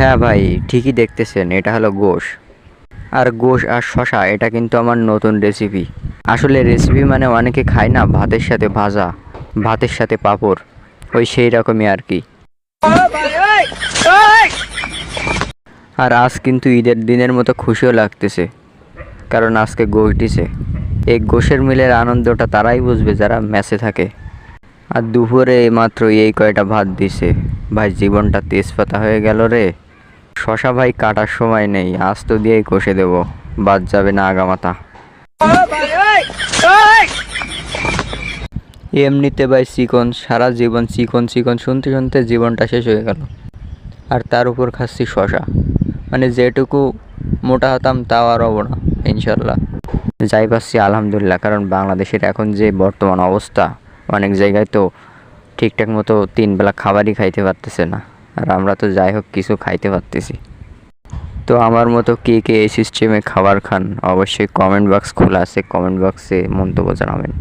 হ্যাঁ ভাই, ঠিকই দেখতেছেন, এটা হলো গোশ। আর গোশ আর শশা, এটা কিন্তু আমার নতুন রেসিপি আসলে রেসিপি মানে অনেকে খায় না, ভাতের সাথে ভাজা, ভাতের সাথে পাঁপড়, ওই সেই রকমই আর কি। আর আজ কিন্তু ঈদের দিনের মতো খুশিও লাগতেছে, কারণ আজকে গোশ দিছে। এই গোশের মিলের আনন্দটা তারাই বুঝবে যারা ম্যাচে থাকে। আর দুপুরে মাত্র এই কয়টা ভাত দিছে। ভাই, জীবনটা তেজপাতা হয়ে গেল রে। শশা ভাই কাটার সময় নেই, আস্ত দিয়েই কষে দেবো। বাদ যাবে না আগামাতা। এমনিতে ভাই চিকন, সারা জীবন চিকন চিকন, শুনতে শুনতে জীবনটা শেষ হয়ে গেল। আর তার উপর খাচ্ছি শশা। মানে যেটুকু মোটা হতাম তাও আর হব না, ইনশাল্লাহ। যাই পাচ্ছি আলহামদুলিল্লাহ, কারণ বাংলাদেশের এখন যে বর্তমান অবস্থা, অনেক জায়গায় তো ঠিকঠাক মতো তিন বেলা খাবারই খাইতে পারতেছে না। আর আমরা তো যাই হোক, কিছু খাইতে পারতেছি। তো আমার মতো কে কে এই সিস্টেমে খাবার খান, অবশ্যই কমেন্ট বক্স খোলা আছে। কমেন্ট বক্সে মন্তব্য জানাবেন।